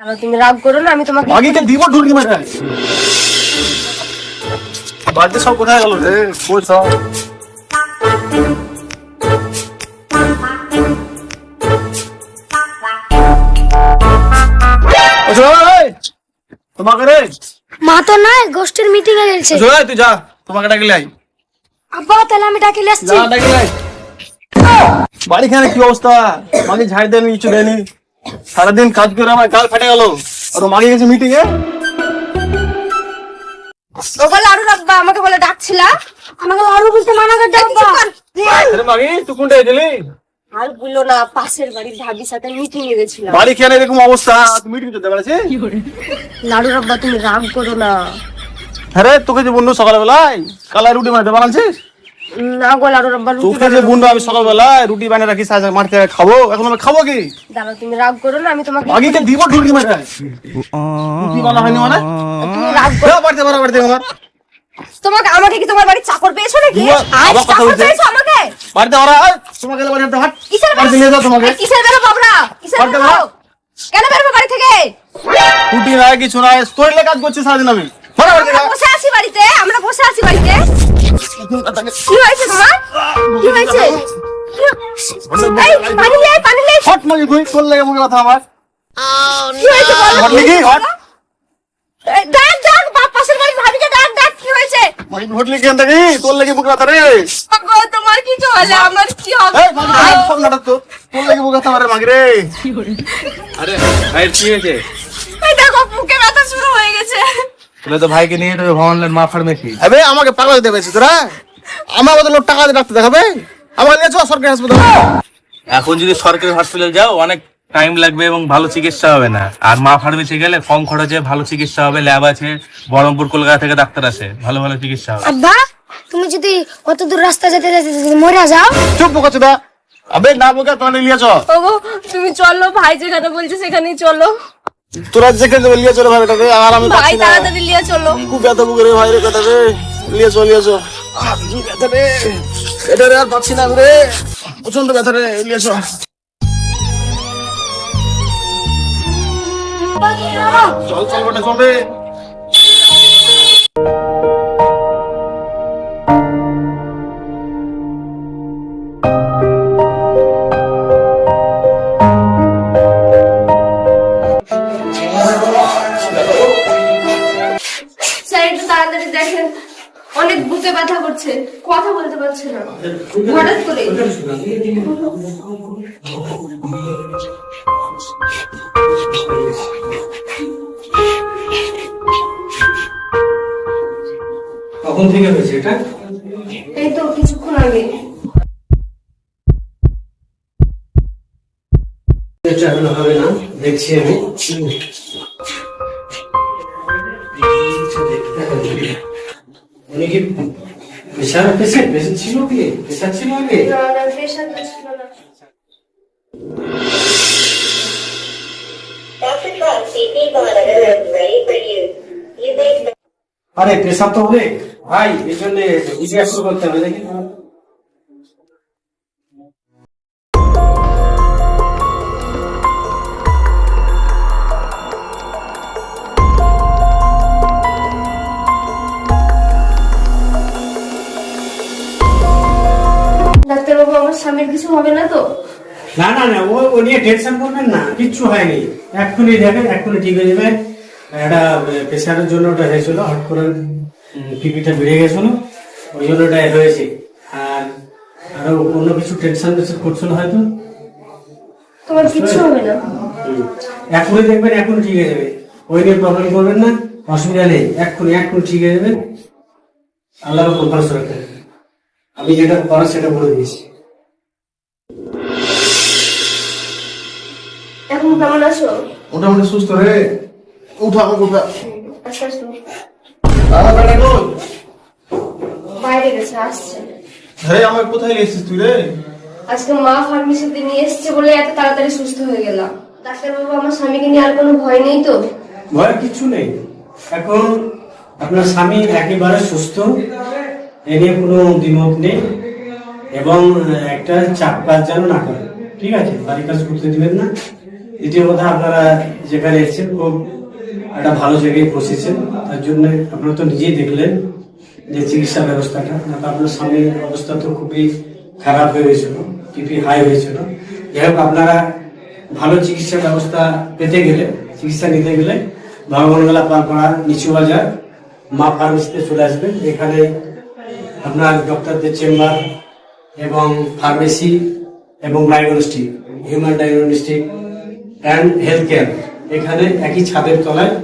দাঁড়াও, তুমি রাগ করো না আমি তোমাকে মাগিকে দিব ঢুকি মারা বাড়িতে সব কোথায় গেল রে? কই সব তোমাকে রে। মা তো নাই গোষ্ঠীর মিটিং এ গেছে। জয় তুই যা তোমাকে ডাকলে আই আব্বা তাহলে আমি ডাকিলে আসছি। যা ডাকলে আই কি অবস্থা? মাকে ঝাড় দেয়নি কিছু দেয়নি? সারাদিন কাজ করে আমার গাল ফেটে গেল। আর ও মাগে গেছে মিটিং এ। ও বলে আরও রাখবা আমাকে বলে ডাকছিলা? আমাকে আরও বুঝতে মানা করতে আব্বা আরে মাগি তুই কোনটা গেলি আর বলল না পাশের বাড়ির ভাবির সাথে মিটিং এ গেছিলাম। বাড়ি কেন এরকম অবস্থা। মিটিং চলতে পারছে লাড়ু রাব্বা তুমি রাগ করো না। হ্যাঁ রে, তোকে যে বন্ধু সকালবেলায় কালাই রুটি বানাতে বানাচ্ছিস? না গো লাড়ু তোকে যে বন্ধু আমি সকালবেলায় রুটি বানিয়ে রাখি সাজা মারতে খাব। এখন আমি খাব কি? দাঁড়াও তুমি রাগ করো না আমি তোমাকে আগেকে দিব ঢুকি মারা রুটি বানা হয়নি মানে? তুমি রাগ করো। যা, বাড়িতে বাড়া আমার। তোমাকে আমাকে কি তোমার বাড়ির চাকর পেয়েছ নাকি? আজ চাকর পেয়েছ আমাকে? বাড়িতে ওরা তোমাকে এলে হাট। কিসের বাড়িতে নিয়ে যাও তোমাকে। এই কিসের বেরো বাবরা কিসের বেরো বেরো। কেন বেরোবো বাড়ি থেকে? রুটি নাই কিছু নাই। তোর কাজ করছি সারাদিন আমি। বসে আছি বাড়িতে আমরা বসে আছি বাড়িতে। কি হয়েছে তোমার কি হয়েছে? পানি লে পানি লে হট মাগি তুই তোর লেগে মুখে কথা আমার। কি হয়েছে বলো? হট নাকি হট। ডাক ডাক বাপ পাশের বাড়ির ভাবিকে ডাক ডাক কি হয়েছে। মাগি হট থাকি তোর লেগে মুখে কথা রে। গো তোমার কিছু হলে আমার কি হবে এই মাগি সব নাটক তো। তোর লেগে মুখে কথা মারে মাগি রে। আরে ভাইয়ের কি হয়েছে? এই দেখো বুকে ব্যথা শুরু হয়ে গেছে। তুলে তো ভাইকে নিয়ে যাবে মা আবে আমাকে পাগল তোরা? আমার বদলে লোক টাকা দিয়ে ডাক্তার দেখাবে? আমাকে নিয়ে চল সরকারি হাসপাতাল। এখন যদি সরকারি হসপিটাল যাও অনেক টাইম লাগবে এবং ভালো চিকিৎসা হবে না। আর মা ফার্মেসি গেলে কম খরচে ভালো চিকিৎসা হবে ল্যাব আছে বহরমপুর কলকাতা থেকে ডাক্তার আসে ভালো ভালো চিকিৎসা হবে। আব্বা তুমি যদি অত দূর রাস্তা যেতে যেতে যদি মরে যাও। চুপ বকাচ্ছ দা আবে না বকা তোমার নিয়ে ওগো তুমি চলো ভাই যেখানে বলছে সেখানেই চলো। তোরা যেখানে যাবে নিয়ে চলে ভাই বেটাকে আর আমি ভাই তাড়াতাড়ি লিয়ে চলো। খুব ব্যথা বুকে রে ভাই রে বেটা রে নিয়ে চল। নিয়ে চল কি ব্যথা রে। এটা রে আর পাচ্ছি না রে। প্রচণ্ড ব্যথা রে নিয়ে চল। চল চল বেটা চল রে। স্যার অনেক বুকে ব্যথা করছে কথা বলতে পারছে না। হঠাৎ করে কখন থেকে হয়েছে এটা? এই তো কিছুক্ষণ আগে। এটা হবে না দেখছি আমি। কি প্রেশার পেশেন্ট পেশেন্ট ছিল কি? প্রেশার ছিল আগে ছিল না ready for use. You may আরে প্রেশার তো অনেক। ভাই, এই জন্য ইতিহাস করতে হবে কিছু হবে না তো? না না না ও ও নিয়ে টেনশন করবেন না কিচ্ছু হয়নি। এক্ষুনি দেখেন এক্ষুনি ঠিক হয়ে যাবে। একটা প্রেশারের জন্য ওটা হয়েছিল হট করে পিপিটা বেড়ে গেছিল ওই জন্য ওটা হয়েছে। আর আরও অন্য কিছু টেনশন টেনশন করছিল হয়তো। তোমার কিছু হবে না? এখনই দেখবেন এখন ঠিক হয়ে যাবে। ওই নিয়ে প্রবলেম করবেন না অসুবিধা নেই। এক্ষুনি এক্ষুনি ঠিক হয়ে যাবে। আল্লাহর উপর ভরসা আমি যেটা করার সেটা বলে দিয়েছি। এখন কেমন আছো? মোটামুটি সুস্থ রে। উঠা আচ্ছা। আমার বেটা কই বাইরে গেছে আসছে। আরে আমার কোথায় গেছিস তুই রে? আজকে মা ফার্মেসিতে নিয়ে এসছে বলে এত তাড়াতাড়ি সুস্থ হয়ে গেলাম। ডাক্তারবাবু আমার স্বামীকে নিয়ে আর কোনো ভয় নেই তো? ভয়ের কিছু নেই। এখন আপনার স্বামী একেবারে সুস্থ। এ নিয়ে কোনো দ্বিমত নেই। এবং একটা চাপ কাজ যেন না করে। ঠিক আছে? বাড়ির কাজ করতে দিবেন না। দ্বিতীয় কথা আপনারা যেখানে এসেছেন, খুব একটা ভালো জায়গায় বসেছেন তার জন্য আপনারা তো নিজেই দেখলেন যে চিকিৎসা ব্যবস্থাটা। না আপনার স্বামীর অবস্থা তো খুবই খারাপ হয়ে গেছিল পিপি হাই হয়েছিল। যাই হোক, আপনারা ভালো চিকিৎসা ব্যবস্থা পেতে গেলে, চিকিৎসা নিতে গেলে ভগবানগোলা পালপাড়া নিচু বাজার, মা ফার্মেসিতে চলে আসবেন। এখানে আপনার ডক্টরদের চেম্বার এবং ফার্মেসি এবং diagnostic human diagnostic and health care এখানে একই ছাদের তলায়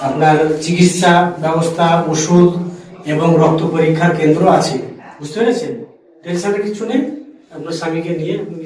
আপনার চিকিৎসা ব্যবস্থা, ওষুধ এবং রক্ত পরীক্ষার কেন্দ্র আছে। বুঝতে পেরেছেন? টেনশনের কিছু নেই। আপনার স্বামীকে নিয়ে আপনি